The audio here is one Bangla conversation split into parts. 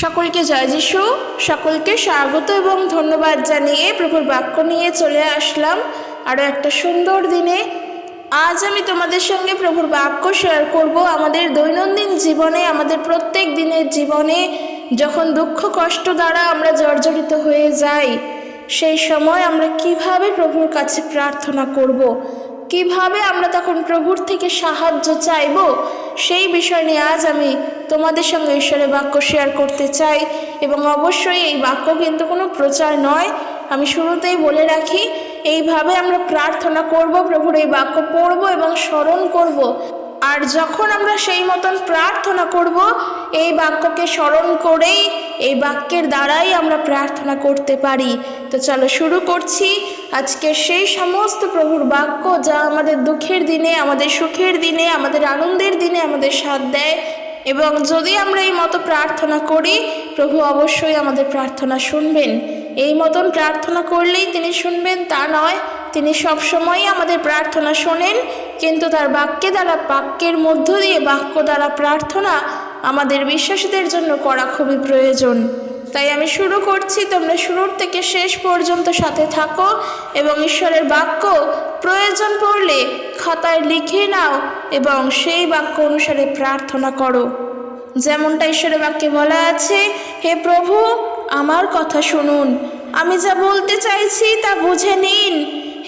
সকলকে জয় যিশু। সকলকে স্বাগত এবং ধন্যবাদ জানিয়ে প্রভুর বাক্য নিয়ে চলে আসলাম আরও একটা সুন্দর দিনে। আজ আমি তোমাদের সঙ্গে প্রভুর বাক্য শেয়ার করব। আমাদের দৈনন্দিন জীবনে, আমাদের প্রত্যেক দিনের জীবনে যখন দুঃখ, কষ্ট দ্বারা আমরা জর্জরিত হয়ে যাই, সেই সময় আমরা কীভাবে প্রভুর কাছে প্রার্থনা করব। কীভাবে আমরা তখন প্রভুর থেকে সাহায্য চাইব? সেই বিষয় নিয়ে আজ আমি তোমাদের সঙ্গে ঈশ্বরের বাক্য শেয়ার করতে চাই এবং অবশ্যই এই বাক্য কিন্তু কোনো প্রচার নয়। আমি শুরুতেই বলে রাখি, এইভাবে আমরা প্রার্থনা করব, প্রভুর এই বাক্য পড়ব এবং স্মরণ করব। আর যখন আমরা সেই মতন প্রার্থনা করব, এই বাক্যকে স্মরণ করেই, এই বাক্যের দ্বারাই আমরা প্রার্থনা করতে পারি। তো চলো শুরু করছি। আজকে সেই সমস্ত প্রভুর বাক্য যা আমাদের দুঃখের দিনে, আমাদের সুখের দিনে, আমাদের আনন্দের দিনে আমাদের সাথ দেয়। এবং যদি আমরা এই মতো প্রার্থনা করি, প্রভু অবশ্যই আমাদের প্রার্থনা শুনবেন। এই মতন প্রার্থনা করলেই তিনি শুনবেন, তা নয়, তিনি সবসময়ই আমাদের প্রার্থনা শোনেন। কিন্তু তার বাক্যে দ্বারা, বাক্যের মধ্য দিয়ে বাক্য দ্বারা প্রার্থনা আমাদের বিশ্বাসীদের জন্য করা খুবই প্রয়োজন। তাই আমি শুরু করছি। তোমরা শুরুর থেকে শেষ পর্যন্ত সাথে থাকো এবং ঈশ্বরের বাক্য প্রয়োজন পড়লে খাতায় লিখে নাও এবং সেই বাক্য অনুসারে প্রার্থনা করো। যেমনটা ঈশ্বরের বাক্যে বলা আছে, হে প্রভু, আমার কথা শুনুন। আমি যা বলতে চাইছি তা বুঝে নিন।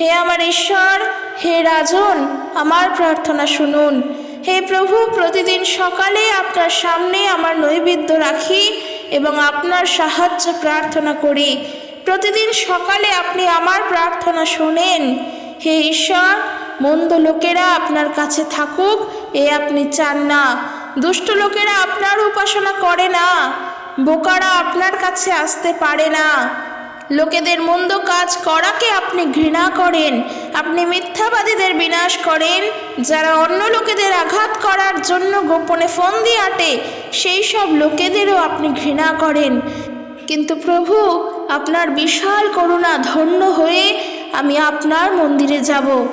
হে আমার ঈশ্বর, হে রাজন, আমার প্রার্থনা শুনুন। হে প্রভু, প্রতিদিন সকালে আপনার সামনে আমার নৈবেদ্য রাখি। এবং আপনার সাহায্য প্রার্থনা করি। প্রতিদিন সকালে আপনি আমার প্রার্থনা শোনেন। হে ঈশ্বর, মন্দ লোকেরা আপনার কাছে থাকুক, এ আপনি চান না। দুষ্ট লোকেরা আপনার উপাসনা করে না। বোকারা আপনার কাছে আসতে পারে না। লোকেদের মন্দ কাজ করাকে আপনি ঘৃণা করেন। আপনি মিথ্যাবাদীদের বিনাশ করেন। যারা অন্য লোকেদের আঘাত করার জন্য গোপনে ফোন দিয়ে আটে, সেই সব লোকেদেরও আপনি ঘৃণা করেন। কিন্তু প্রভু, আপনার বিশাল করুণা ধন্য হয়ে আমি আপনার মন্দিরে যাব।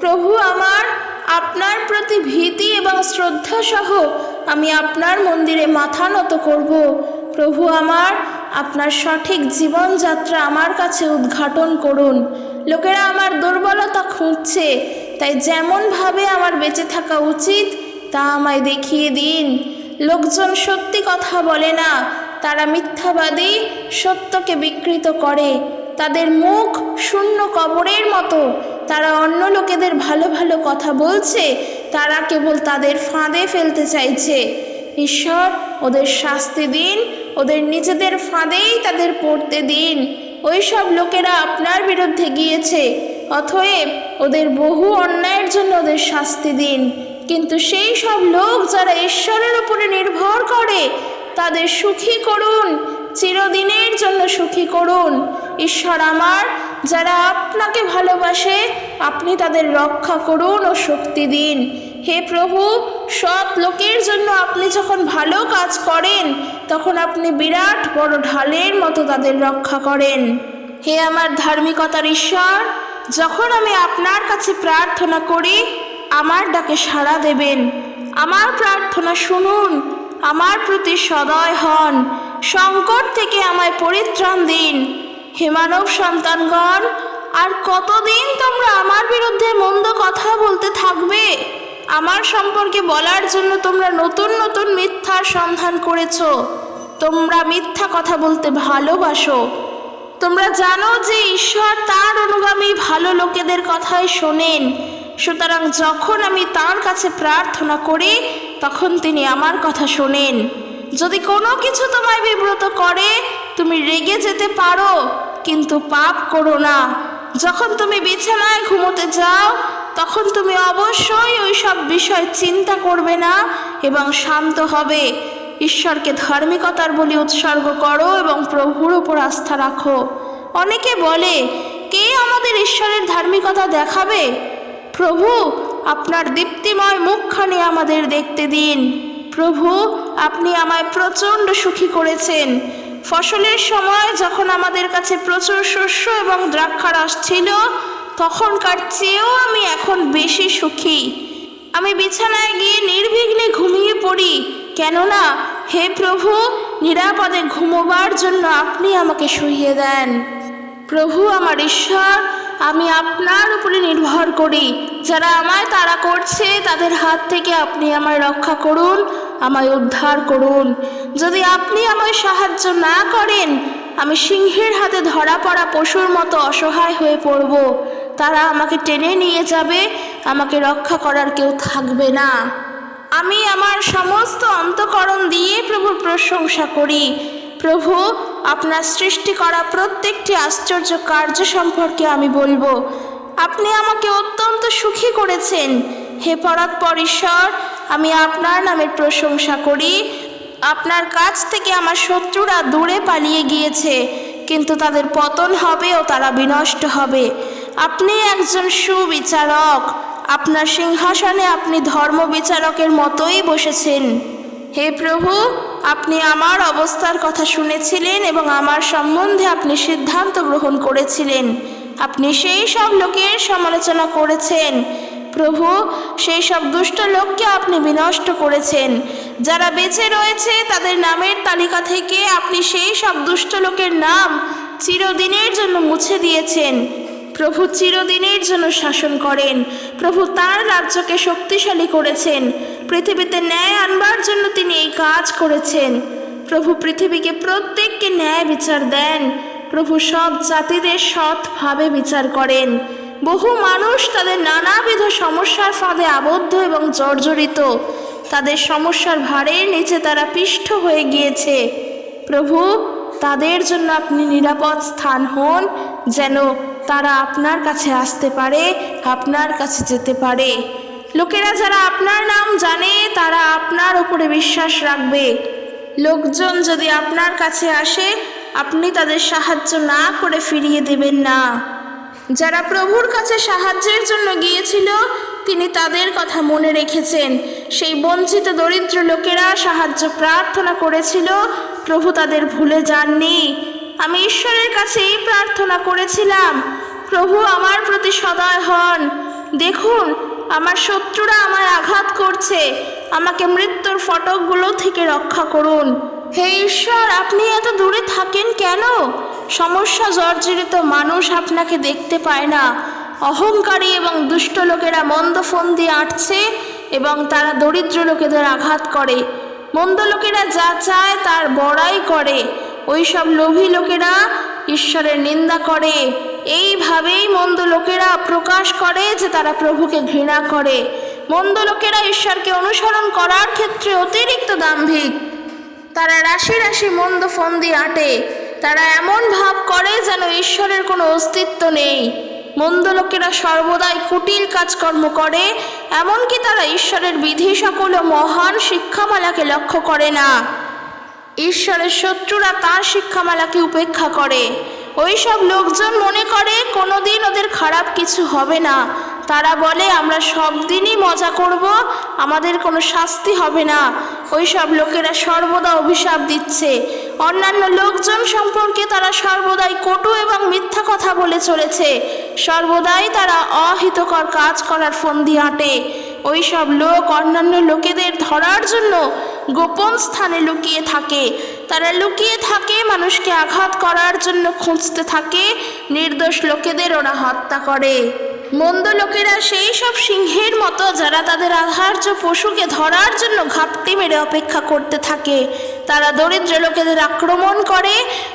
প্রভু আমার, আপনার প্রতি ভীতি এবং শ্রদ্ধা সহ আমি আপনার মন্দিরে মাথা নত করব। প্রভু আমার আপনার সঠিক জীবনযাত্রা আমার কাছে উদ্ঘাটন করুন। লোকেরা আমার দুর্বলতা খুঁজছে, তাই যেমনভাবে আমার বেঁচে থাকা উচিত, তা আমায় দেখিয়ে দিন। লোকজন সত্যি কথা বলে না, তারা মিথ্যাবাদী, সত্যকে বিকৃত করে। তাদের মুখ শূন্য কবরের মতো। তারা অন্য লোকেদের ভালো ভালো কথা বলছে, তারা কেবল তাদের ফাঁদে ফেলতে চাইছে। ঈশ্বর ওদের শাস্তি দিন ওদের নিজেদের ফাঁদেই তাদের পড়তে দিন। ওই সব লোকেরা আপনার বিরুদ্ধে গিয়েছে অথয়েব ওদের বহু অন্যায়ের জন্য ওদের শাস্তি দিন। কিন্তু সেই সব লোক যারা ঈশ্বরের উপরে নির্ভর করে, তাদের সুখী করুন, চিরদিনের জন্য সুখী করুন। ঈশ্বর আমার, যারা আপনাকে ভালোবাসে, আপনি তাদের রক্ষা করুন ও শক্তি দিন। হে প্রভু সব লোকের জন্য আপনি যখন ভালো কাজ করেন, তখন আপনি বিরাট বড় ঢালের মতো তাদের রক্ষা করেন। হে আমার ধার্মিকতার ঈশ্বর, যখন আমি আপনার কাছে প্রার্থনা করি, আমার ডাকে সাড়া দেবেন। আমার প্রার্থনা শুনুন, আমার প্রতি সদয় হন, সংকট থেকে আমায় পরিত্রাণ দিন। হে মানব সন্তানগণ, আর কতদিন তোমরা আমার বিরুদ্ধে মন্দ কথা বলতে থাকবে? আমার সম্পর্কে বলার জন্য তোমরা নতুন নতুন মিথ্যার সন্ধান করেছ। তোমরা মিথ্যা কথা বলতে ভালোবাসো। তোমরা জানো যে ঈশ্বর তার অনুগামী ভালো লোকেদের কথাই শোনেন। সুতরাং যখন আমি তার কাছে প্রার্থনা করি, তখন তিনি আমার কথা শোনেন। যদি কোনো কিছু তোমায় বিব্রত করে, তুমি রেগে যেতে পারো, কিন্তু পাপ করো না। যখন তুমি বিছানায় ঘুমোতে যাও তখন তুমি অবশ্যই ওই সব বিষয় চিন্তা করবে না এবং শান্ত হবে। ঈশ্বরকে ধার্মিকতার বলি উৎসর্গ করো এবং প্রভুর উপর আস্থা রাখো। অনেকে বলে, কে আমাদের ঈশ্বরের ধার্মিকতা দেখাবে? প্রভু, আপনার দীপ্তিময় মুখখানি আমাদের দেখতে দিন। প্রভু, আপনি আমায় প্রচণ্ড সুখী করেছেন। ফসলের সময় যখন আমাদের কাছে প্রচুর শস্য এবং দ্রাক্ষারস ছিল তখনকার চেয়েও আমি এখন বেশি সুখী। আমি বিছানায় গিয়ে নির্বিঘ্নে ঘুমিয়ে পড়ি। কেননা, হে প্রভু, নিরাপদে ঘুমোবার জন্য আপনি আমাকে শুইয়ে দেন। প্রভু আমার ঈশ্বর, আমি আপনার উপরে নির্ভর করি। যারা আমায় তারা করছে, তাদের হাত থেকে আপনি আমায় রক্ষা করুন, আমায় উদ্ধার করুন। যদি আপনি আমায় সাহায্য না করেন, আমি সিংহের হাতে ধরা পড়া পশুর মতো অসহায় হয়ে পড়ব। তারা আমাকে টেনে নিয়ে যাবে, আমাকে রক্ষা করার কেউ থাকবে না। আমি আমার সমস্ত অন্তকরণ দিয়ে প্রভুর প্রশংসা করি। প্রভু, আপনার সৃষ্টি করা প্রত্যেকটি আশ্চর্য কার্য সম্পর্কে আমি বলব। আপনি আমাকে অত্যন্ত সুখী করেছেন। হে পরাৎপর ঈশ্বর, আমি আপনার নামে প্রশংসা করি। আপনার কাছ থেকে আমার শত্রুরা দূরে পালিয়ে গিয়েছে, কিন্তু তাদের পতন হবে ও তারা বিনষ্ট হবে। আপনি একজন সুবিচারক। আপনার সিংহাসনে আপনি ধর্ম বিচারকের মতোই বসেছেন। হে প্রভু, আপনি আমার অবস্থার কথা শুনেছিলেন এবং আমার সম্বন্ধে আপনি সিদ্ধান্ত গ্রহণ করেছিলেন। আপনি সেই সব লোকের সমালোচনা করেছেন। প্রভু, সেই সব দুষ্ট লোককে আপনি বিনষ্ট করেছেন। যারা বেঁচে রয়েছে, তাদের নামের তালিকা থেকে আপনি সেই সব দুষ্ট লোকের নাম চিরদিনের জন্য মুছে দিয়েছেন। প্রভু চিরদিনের জন্য শাসন করেন। প্রভু তার রাজ্যকে শক্তিশালী করেছেন। পৃথিবীতে ন্যায় আনবার জন্য তিনি এই কাজ করেছেন। প্রভু পৃথিবীকে প্রত্যেককে ন্যায় বিচার দেন। প্রভু সব জাতিদের সৎভাবে বিচার করেন। বহু মানুষ তাদের নানাবিধ সমস্যার ফাঁদে আবদ্ধ এবং জর্জরিত। তাদের সমস্যার ভারের নিচে তারা পিষ্ট হয়ে গিয়েছে। প্রভু, তাদের জন্য আপনি নিরাপদ স্থান হন, যেন তারা আপনার কাছে আসতে পারে, আপনার কাছে যেতে পারে। লোকেরা যারা আপনার নাম জানে, তারা আপনার উপরে বিশ্বাস রাখবে। লোকজন যদি আপনার কাছে আসে, আপনি তাদের সাহায্য না করে ফিরিয়ে দেবেন না। যারা প্রভুর কাছে সাহায্যের জন্য গিয়েছিল, তিনি তাদের কথা মনে রেখেছেন। সেই বঞ্চিত দরিদ্র লোকেরা সাহায্য প্রার্থনা করেছিল, প্রভু তাদের ভুলে যাননি। আমি ঈশ্বরের কাছে এই প্রার্থনা করেছিলাম। প্রভু আমার প্রতি সদয় হন। দেখুন, আমার শত্রুরা আমায় আঘাত করছে। আমাকে মৃত্যুর ফটকগুলো থেকে রক্ষা করুন। হে ঈশ্বর, আপনি এত দূরে থাকেন কেন? সমস্যা জর্জরিত মানুষ আপনাকে দেখতে পায় না। অহংকারী এবং দুষ্ট লোকেরা মন্দ ফোন দিয়ে আঁটছে এবং তারা দরিদ্র লোকেদের আঘাত করে। মন্দ লোকেরা যা চায় তার বড়াই করে। ওই সব লোভী লোকেরা ঈশ্বরের নিন্দা করে। এইভাবেই মন্দ লোকেরা প্রকাশ করে যে তারা প্রভুকে ঘৃণা করে। মন্দ লোকেরা ঈশ্বরকে অনুসরণ করার ক্ষেত্রে অতিরিক্ত দাম্ভিক। তারা রাশি রাশি মন্দ ফোন দিয়ে আটে। তারা এমন ভাব করে যেন ঈশ্বরের কোনো অস্তিত্ব নেই। মন্দ লোকেরা সর্বদাই কুটিল কাজকর্ম করে, এমনকি তারা ঈশ্বরের বিধি সকল মহান শিক্ষামালাকে লক্ষ্য করে না। ঈশ্বরের শত্রুরা তার শিক্ষামালাকে উপেক্ষা করে। ওই সব লোকজন মনে করে, কোনোদিন ওদের খারাপ কিছু হবে না। তারা বলে, আমরা সব দিনই মজা করব, আমাদের কোনো শাস্তি হবে না। ওই সব লোকেরা সর্বদা অভিশাপ দিচ্ছে। অন্যান্য লোকজন সম্পর্কে তারা সর্বদাই কটু এবং মিথ্যা কথা বলে চলেছে। সর্বদাই তারা অহিতকর কাজ করার ফন্দি আঁটে ওই সব লোক অন্যান্য লোকেদের ধরার জন্য গোপন স্থানে লুকিয়ে থাকে। তারা লুকিয়ে থাকে, মানুষকে আঘাত করার জন্য খুঁজতে থাকে, নির্দোষ লোকেদের ওরা হত্যা করে। মন্দ লোকেরা সেই সব সিংহের মতো যারা তাদের আহার্য পশুকে ধরার জন্য ঘাপটি মেরে অপেক্ষা করতে থাকে। তারা দরিদ্র লোকেদের আক্রমণ করে,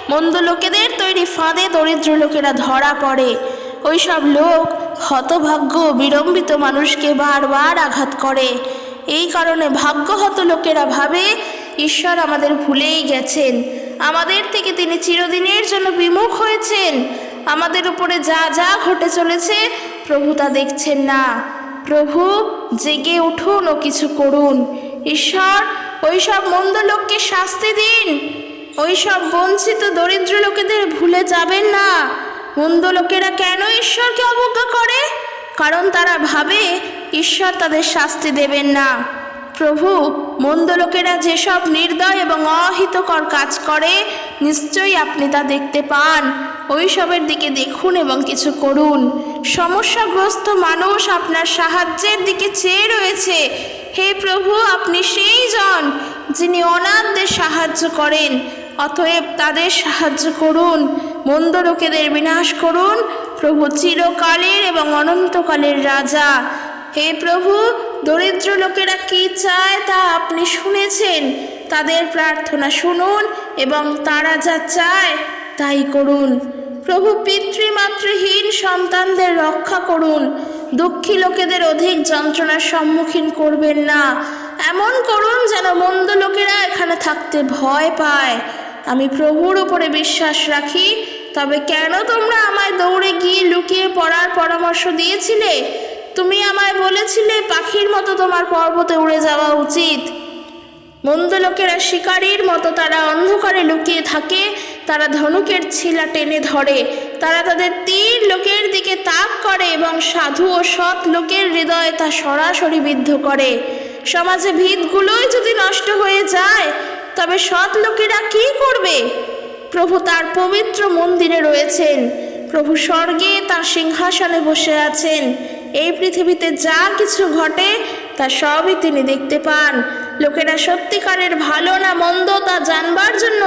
মন্দ লোকেদের তৈরি ফাঁদে দরিদ্র লোকেরা ধরা পড়ে। ওই সব লোক হতভাগ্য বিড়ম্বিত মানুষকে বারবার আঘাত করে। এই কারণে ভাগ্যহত লোকেরা ভাবে, ঈশ্বর আমাদের ভুলেই গেছেন। আমাদের থেকে তিনি চিরদিনের জন্য বিমুখ হয়েছেন। আমাদের উপরে যা যা ঘটে চলেছে, প্রভু তা দেখছেন না। প্রভু, জেগে উঠুন ও কিছু করুন। ঈশ্বর ওই সব মন্দ লোককে শাস্তি দিন। ওই সব বঞ্চিত দরিদ্র লোকেদের ভুলে যাবেন না। মন্দ লোকেরা কেন ঈশ্বরকে অবজ্ঞা করে? কারণ তারা ভাবে, ঈশ্বর তাদের শাস্তি দেবেন না। প্রভু, মন্দ লোকেরা যেসব নির্দয় এবং অহিতকর কাজ করে, নিশ্চয়ই আপনি তা দেখতে পান। ওইসবের দিকে দেখুন এবং কিছু করুন। সমস্যাগ্রস্ত মানুষ আপনার সাহায্যের দিকে চেয়ে রয়েছে। হে প্রভু, আপনি সেই জন যিনি অনাথদের সাহায্য করেন। অতএব তাদের সাহায্য করুন। মন্দ লোকেদের বিনাশ করুন। প্রভু চিরকালের এবং অনন্তকালের রাজা। হে প্রভু, দরিদ্র লোকেরা কি চায় তা আপনি শুনেছেন। তাদের প্রার্থনা শুনুন এবং তারা যা চায় তাই করুন। প্রভু পিতৃমাতৃহীন সন্তানদের রক্ষা করুন। দুঃখী লোকেদের অধিক যন্ত্রণার সম্মুখীন করবেন না। এমন করুন যেন মন্দ লোকেরা এখানে থাকতে ভয় পায়। আমি প্রভুর উপরে বিশ্বাস রাখি তবে কেন তোমরা আমায় দৌড়ে গিয়ে লুকিয়ে পড়ার পরামর্শ দিয়েছিলে? তুমি আমায় বলেছিলে পাখির মতো তোমার পর্বতে উড়ে যাওয়া উচিত। মন্দ লোকেরা শিকারীর মতো তারা অন্ধকারে লুকিয়ে থাকে, তারা ধনুকের ছিলা টেনে ধরে। তারা তাদের তীর লোকের দিকে তাক করে এবং সাধু ও সৎ লোকের হৃদয়ে তা সরাসরি বিদ্ধ করে। সমাজে ভিতগুলোই যদি নষ্ট হয়ে যায়, তবে সৎ লোকেরা কি করবে? প্রভু তার পবিত্র মন্দিরে রয়েছেন। প্রভু স্বর্গে তার সিংহাসনে বসে আছেন। এই পৃথিবীতে যা কিছু ঘটে, তা সবই তিনি দেখতে পান। লোকেরা সত্যিকারের ভালো না মন্দ তা জানবার জন্য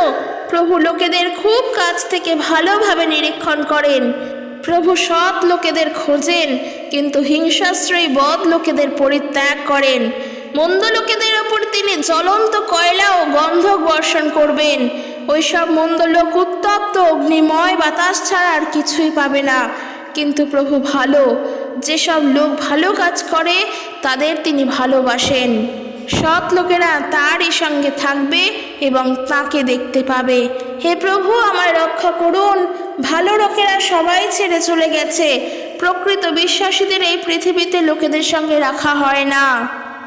প্রভু লোকেদের খুব কাছ থেকে ভালোভাবে নিরীক্ষণ করেন। প্রভু সৎ লোকেদের খোঁজেন, কিন্তু হিংসাশ্রয়ী বদ লোকেদের পরিত্যাগ করেন। মন্দ লোকেদের ওপর তিনি জ্বলন্ত কয়লা ও গন্ধক বর্ষণ করবেন। ওইসব মন্দ লোক উত্তপ্ত, অগ্নিময় বাতাস ছাড়া আর কিছুই পাবে না। কিন্তু প্রভু ভালো, যেসব লোক ভালো কাজ করে, তাদের তিনি ভালোবাসেন। সৎ লোকেরা তারই সঙ্গে থাকবে এবং তাকে দেখতে পাবে। হে প্রভু, আমায় রক্ষা করুন। ভালো লোকেরা সবাই ছেড়ে চলে গেছে। প্রকৃত বিশ্বাসীদের এই পৃথিবীতে লোকেদের সঙ্গে রাখা হয় না।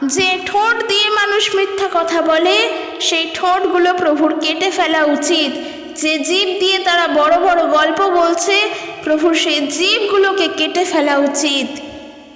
যে ঠোঁট দিয়ে মানুষ মিথ্যা কথা বলে, সেই ঠোঁটগুলো প্রভুর কেটে ফেলা উচিত। যে জীব দিয়ে তারা বড় বড় গল্প বলছে, প্রভুর সেই জীবগুলোকে কেটে ফেলা উচিত।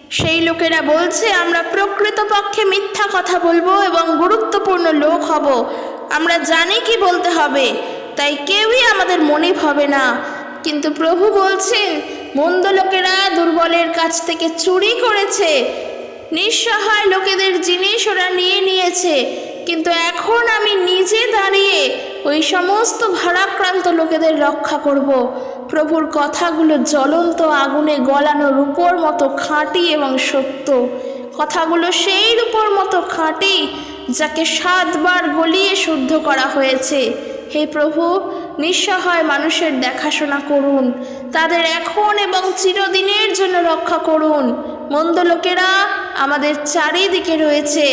সেই লোকেরা বলছে, আমরা প্রকৃতপক্ষে মিথ্যা কথা বলব এবং গুরুত্বপূর্ণ লোক হব। আমরা জানি কি বলতে হবে, তাই কেউই আমাদের মনে হবে না। কিন্তু প্রভু বলছেন, মন্দ লোকেরা দুর্বলের কাছ থেকে চুরি করেছে। নিঃসহায় লোকেদের জিনিস ওরা নিয়ে নিয়েছে। কিন্তু এখন আমি নিজে দাঁড়িয়ে ওই সমস্ত ভারাক্রান্ত লোকেদের রক্ষা করব। প্রভুর কথাগুলো জ্বলন্ত আগুনে গলানো রূপোর মতো খাঁটি এবং সত্য। কথাগুলো সেই রূপোর মতো খাঁটি যাকে সাতবার গলিয়ে শুদ্ধ করা হয়েছে। হে প্রভু, নিঃসহায় মানুষের দেখাশোনা করুন। তাদের এখন এবং চিরদিনের জন্য রক্ষা করুন। মন্দ লোকেরা আমাদের চারিদিকে রয়েছে।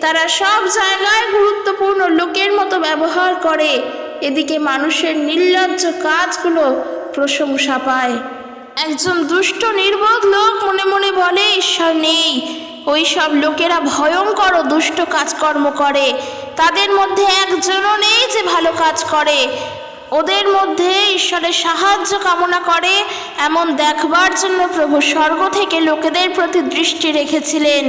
তারা সব জায়গায় গুরুত্বপূর্ণ লোকের মতো ব্যবহার করে। এদিকে মানুষের নির্লজ্জ কাজগুলো প্রশংসা পায়। একজন দুষ্ট, নির্বোধ লোক মনে মনে বলে, ঈশ্বর নেই। ওই সব লোকেরা ভয়ঙ্কর ও দুষ্ট কাজকর্ম করে। তাদের মধ্যে একজনও নেই যে ভালো কাজ করে। ওদের মধ্যে ঈশ্বরের সাহায্য কামনা করে এমন দেখবার জন্য প্রভু স্বর্গ থেকে লোকেদের প্রতি দৃষ্টি রেখেছিলেন।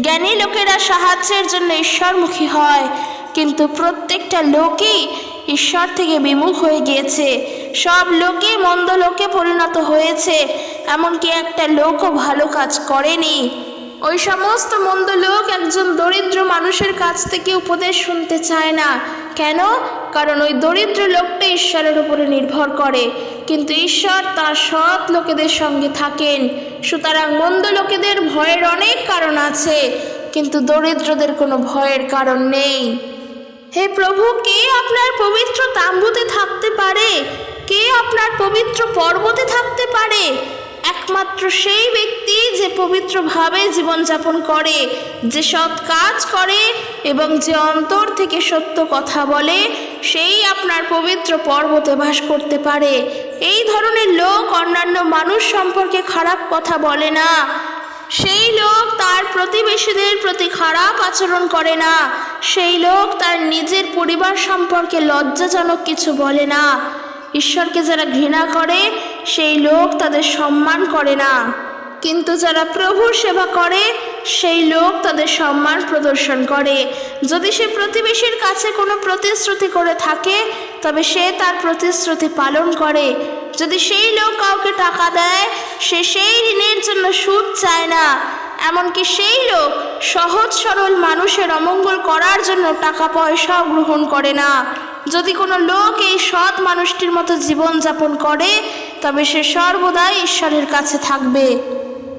জ্ঞানী লোকেরা সাহায্যের জন্য ঈশ্বরমুখী হয়, কিন্তু প্রত্যেকটা লোকই ঈশ্বর থেকে বিমুখ হয়ে গিয়েছে। সব লোকই মন্দ লোকে পরিণত হয়েছে, এমনকি একটা লোকও ভালো কাজ করেনি। ওই সমস্ত মন্দ লোক একজন দরিদ্র মানুষের কাছ থেকে উপদেশ শুনতে চায় না। কেন? কারণ ওই দরিদ্র লোকটা ঈশ্বরের উপরে নির্ভর করে। কিন্তু ঈশ্বর তার সৎ লোকেদের সঙ্গে থাকেন। সুতরাং মন্দ লোকেদের ভয়ের অনেক কারণ আছে, কিন্তু দরিদ্রদের কোনো ভয়ের কারণ নেই। হে প্রভু, কে আপনার পবিত্র তাম্বুতে থাকতে পারে? কে আপনার পবিত্র পর্বতে থাকতে পারে? একমাত্র সেই ব্যক্তি যে পবিত্রভাবে জীবনযাপন করে, যে সৎ কাজ করে এবং যে অন্তর থেকে সত্য কথা বলে, সেই আপনার পবিত্র পর্বতে বাস করতে পারে। এই ধরনের লোক অন্যান্য মানুষ সম্পর্কে খারাপ কথা বলে না। সেই লোক তার প্রতিবেশীদের প্রতি খারাপ আচরণ করে না। সেই লোক তার নিজের পরিবার সম্পর্কে লজ্জাজনক কিছু বলে না। ঈশ্বরকে যারা ঘৃণা করে সেই লোক তাদের সম্মান করে না। কিন্তু যারা প্রভুর সেবা করে, সেই লোক তাদের সম্মান প্রদর্শন করে। যদি সে প্রতিবেশীর কাছে কোনো প্রতিশ্রুতি করে থাকে, তবে সে তার প্রতিশ্রুতি পালন করে। যদি সেই লোক কাউকে টাকা দেয়, সে সেই ঋণের জন্য সুদ চায় না। এমনকি সেই লোক সহজ সরল মানুষের অমঙ্গল করার জন্য টাকা পয়সাও গ্রহণ করে না। যদি কোনো লোক এই সৎ মানুষটির মতো জীবনযাপন করে তবে সে সর্বদাই ঈশ্বরের কাছে থাকবে।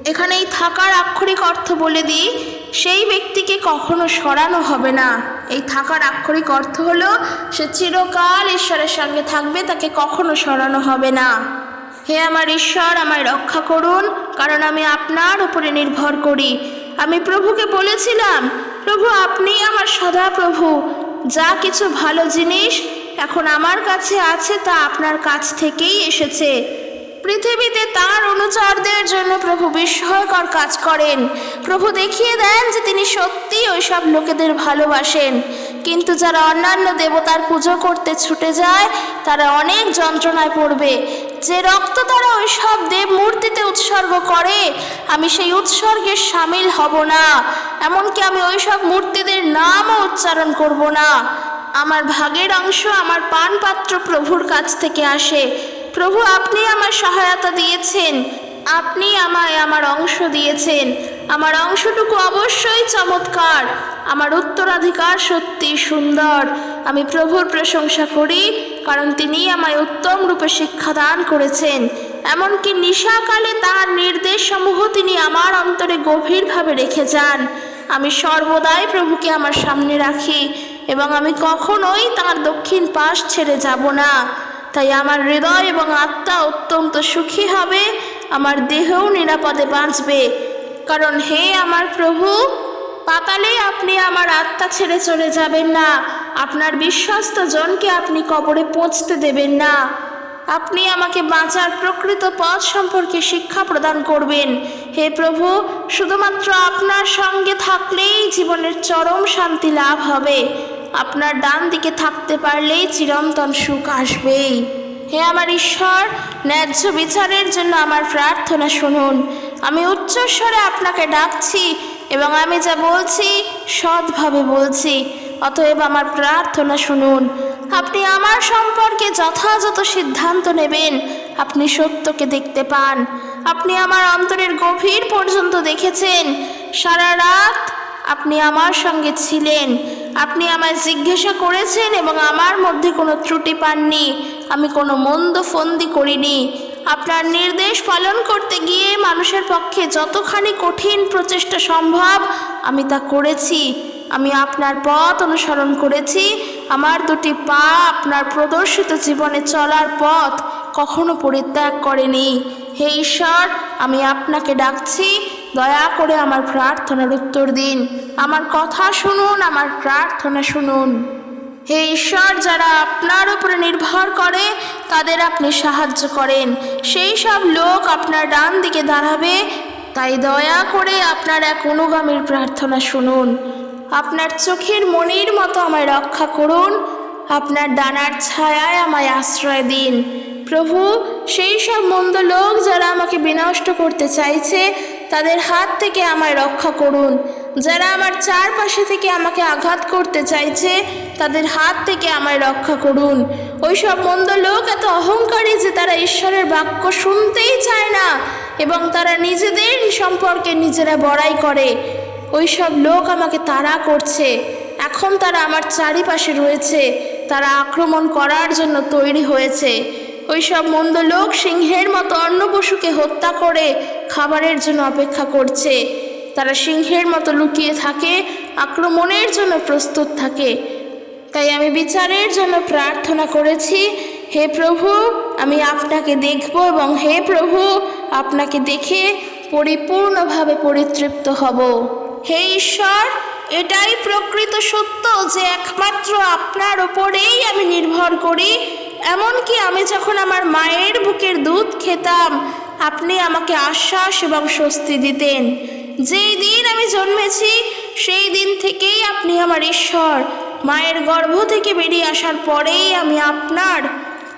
এখানে এই থাকার আক্ষরিক অর্থ বলে দিই, সেই ব্যক্তিকে কখনো সরানো হবে না। এই থাকার আক্ষরিক অর্থ হলো, সে চিরকাল ঈশ্বরের সঙ্গে থাকবে, তাকে কখনো সরানো হবে না। হে আমার ঈশ্বর, আমায় রক্ষা করুন, কারণ আমি আপনার উপরে নির্ভর করি। আমি প্রভুকে বলেছিলাম, প্রভু আপনি আমার সদা প্রভু যা কিছু ভালো জিনিস এখন আমার কাছে আছে তা আপনার কাছ থেকেই এসেছে। পৃথিবীতে তার অনুচরদের জন্য প্রভু বিস্ময়কর কাজ করেন। প্রভু দেখিয়ে দেন যে তিনি সত্যি ওইসব লোকেদের ভালোবাসেন। কিন্তু যারা অন্যান্য দেবতার পুজো করতে ছুটে যায়, তারা অনেক যন্ত্রণায় পড়বে। যে রক্ত তারা ওইসব দেব মূর্তিতে উৎসর্গ করে, আমি সেই উৎসর্গের সামিল হব না। এমনকি আমি ওইসব মূর্তিদের নামও উচ্চারণ করব না। আমার ভাগের অংশ আমার পানপাত্র প্রভুর কাছ থেকে আসে। প্রভু, আপনি আমার সহায়তা দিয়েছেন। আপনি আমায় আমার অংশ দিয়েছেন। আমার অংশটুকু অবশ্যই চমৎকার। আমার উত্তরাধিকার সত্যি সুন্দর। আমি প্রভুর প্রশংসা করি, কারণ তিনি আমায় উত্তম রূপে শিক্ষাদান করেছেন। এমনকি নিশাকালে তার নির্দেশসমূহ তিনি আমার অন্তরে গভীরভাবে রেখে যান। আমি সর্বদাই প্রভুকে আমার সামনে রাখি। এবং আমি কখনোই তার দক্ষিণ পাশ ছেড়ে যাব না। তাই আমার হৃদয় এবং আত্মা অত্যন্ত সুখী হবে, আমার দেহও নিরাপদে বাঁচবে। কারণ হে আমার প্রভু পাতালে আপনি আমার আত্মা ছেড়ে চলে যাবেন না, আপনার বিশ্বস্ত জনকে আপনি কবরে পৌঁছতে দেবেন না। আপনি আমাকে বাঁচার প্রকৃত পথ সম্পর্কে শিক্ষা প্রদান করবেন। হে প্রভু, শুধুমাত্র আপনার সঙ্গে থাকলেই জীবনের চরম শান্তি লাভ হবে। আপনার ডান দিকে থাকতে পারলেই চিরন্তন সুখ আসবেই। হে আমার ঈশ্বর, ন্যায্য বিচারের জন্য আমার প্রার্থনা শুনুন। আমি উচ্চস্বরে আপনাকে ডাকছি এবং আমি যা বলছি, সৎভাবে বলছি। অতএব আমার প্রার্থনা শুনুন। আপনি আমার সম্পর্কে যথাযথ সিদ্ধান্ত নেবেন। আপনি সত্যকে দেখতে পান। আপনি আমার অন্তরের গভীর পর্যন্ত দেখেছেন। সারা রাত আপনি আমার সঙ্গে ছিলেন। আপনি আমায় জিজ্ঞাসা করেছেন এবং আমার মধ্যে কোনো ত্রুটি পাননি। আমি কোনো মন্দ ফন্দি করিনি। আপনার নির্দেশ পালন করতে গিয়ে মানুষের পক্ষে যতখানি কঠিন প্রচেষ্টা সম্ভব, আমি তা করেছি। আমি আপনার পথ অনুসরণ করেছি। আমার দুটি পা আপনার প্রদর্শিত জীবনে চলার পথ কখনো পরিত্যাগ করেনি। হে ঈশ্বর, আমি আপনাকে ডাকছি। দয়া করে আমার প্রার্থনার উত্তর দিন। আমার কথা শুনুন, আমার প্রার্থনা শুনুন। হে ঈশ্বর, যারা আপনার উপরে নির্ভর করে, তাদের আপনি সাহায্য করেন। সেই সব লোক আপনার ডান দিকে দাঁড়াবে, তাই দয়া করে আপনার এক অনুগামীর প্রার্থনা শুনুন। আপনার চোখের মনির মতো আমায় রক্ষা করুন। আপনার ডানার ছায়ায় আমায় আশ্রয় দিন। প্রভু, সেই সব মন্দ লোক যারা আমাকে বিনষ্ট করতে চাইছে তাদের হাত থেকে আমায় রক্ষা করুন। যারা আমার চারপাশে থেকে আমাকে আঘাত করতে চাইছে, তাদের হাত থেকে আমায় রক্ষা করুন। ওই সব মন্দ লোক এত অহংকারী যে তারা ঈশ্বরের বাক্য শুনতেই চায় না এবং তারা নিজেদের সম্পর্কে নিজেরা বড়াই করে। ওই সব লোক আমাকে তাড়া করছে। এখন তারা আমার চারিপাশে রয়েছে। তারা আক্রমণ করার জন্য তৈরি হয়েছে। ওই সব মন্দ লোক সিংহের মতো অন্য পশুকে হত্যা করে খাবারের জন্য অপেক্ষা করছে। তারা সিংহের মতো লুকিয়ে থাকে, আক্রমণের জন্য প্রস্তুত থাকে। তাই আমি বিচারের জন্য প্রার্থনা করেছি, হে প্রভু, আমি আপনাকে দেখব এবং হে প্রভু, আপনাকে দেখে পরিপূর্ণভাবে পরিতৃপ্ত হব। হে ঈশ্বর, এটাই প্রকৃত সত্য যে একমাত্র আপনার ওপরেই আমি নির্ভর করি। এমনকি আমি যখন আমার মায়ের বুকের দুধ খেতাম, আপনি আমাকে আশ্বাস এবং স্বস্তি দিতেন। যেই দিন আমি জন্মেছি, সেই দিন থেকেই আপনি আমার ঈশ্বর। মায়ের গর্ভ থেকে বেরিয়ে আসার পরেই আমি আপনার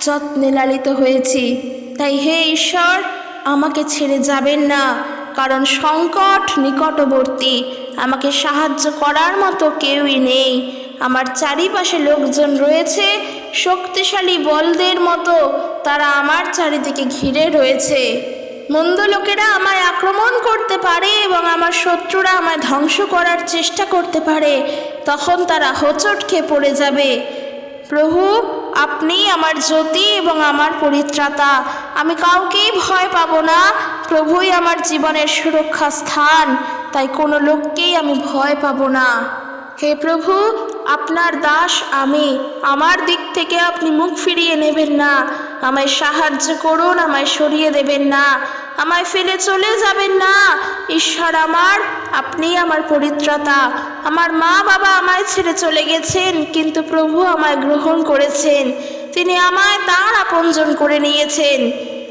যত্নে লালিত হয়েছি। তাই হে ঈশ্বর, আমাকে ছেড়ে যাবেন না, কারণ সংকট নিকটবর্তী। আমাকে সাহায্য করার মতো কেউই নেই। আমার চারিপাশে লোকজন রয়েছে, শক্তিশালী বলদের মতো। তারা আমার চারিদিকে ঘিরে রয়েছে। মন্দ লোকেরা আমায় আক্রমণ করতে পারে এবং আমার শত্রুরা আমায় ধ্বংস করার চেষ্টা করতে পারে। তখন তারা হোঁচট খেয়ে পড়ে যাবে। প্রভু, আপনি আমার জ্যোতি এবং আমার পরিত্রাতা। আমি কাউকেই ভয় পাবো না। প্রভুই আমার জীবনের সুরক্ষা স্থান। তাই কোনো লোককেই আমি ভয় পাবো না। হে প্রভু, আপনার দাস আমি। আমার দিক থেকে আপনি মুখ ফিরিয়ে নেবেন না। আমায় সাহায্য করুন, আমায় সরিয়ে দেবেন না। আমায় ফেলে চলে যাবেন না। ঈশ্বর আমার, আপনি আমার পরিত্রাতা। আমার মা বাবা আমায় ছেড়ে চলে গেছেন, কিন্তু প্রভু আমায় গ্রহণ করেছেন। তিনি আমায় তাঁর আপনজন করে নিয়েছেন।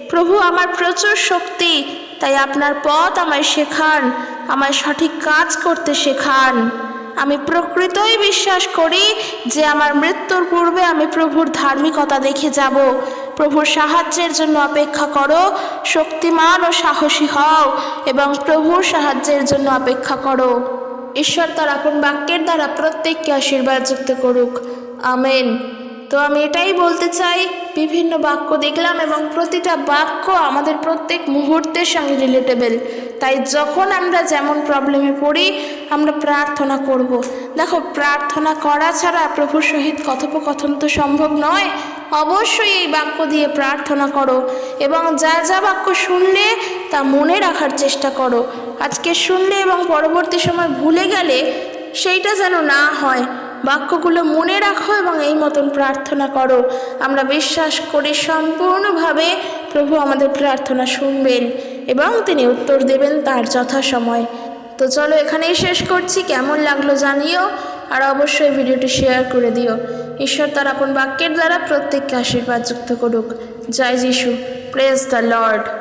প্রভু আমার প্রচুর শক্তি, তাই আপনার পথ আমায় শেখান। আমায় সঠিক কাজ করতে শেখান। আমি প্রকৃতই বিশ্বাস করি যে আমার মৃত্যুর পূর্বে আমি প্রভুর ধার্মিকতা দেখে যাব। প্রভুর সাহায্যের জন্য অপেক্ষা করো, শক্তিমান ও সাহসী হও এবং প্রভুর সাহায্যের জন্য অপেক্ষা করো। ঈশ্বর তার আপন বাক্যের দ্বারা প্রত্যেককে আশীর্বাদ যুক্ত করুক। আমেন। তো আমি এটাই বলতে চাই, বিভিন্ন বাক্য দেখলাম এবং প্রতিটা বাক্য আমাদের প্রত্যেক মুহূর্তের সঙ্গে রিলেটেবল তাই যখন আমরা যেমন প্রবলেমে পড়ি আমরা প্রার্থনা করব। দেখো, প্রার্থনা করা ছাড়া প্রভুর সহিত কথোপকথন তো সম্ভব নয়। অবশ্যই এই বাক্য দিয়ে প্রার্থনা করো এবং যা যা বাক্য শুনলে তা মনে রাখার চেষ্টা করো। আজকে শুনলে এবং পরবর্তী সময় ভুলে গেলে সেইটা যেন না হয়। বাক্যগুলো মনে রাখো এবং এই মতন প্রার্থনা করো। আমরা বিশ্বাস করি সম্পূর্ণভাবে প্রভু আমাদের প্রার্থনা শুনবেন এবং তিনি উত্তর দেবেন তার যথাসময়। তো চলো এখানেই শেষ করছি। কেমন লাগল জানিও। আর অবশ্যই ভিডিওটি শেয়ার করে দিও। ঈশ্বর তার আপন বাক্যের দ্বারা প্রত্যেককে আশীর্বাদ যুক্ত করুক। জয় যিশু। Praise the Lord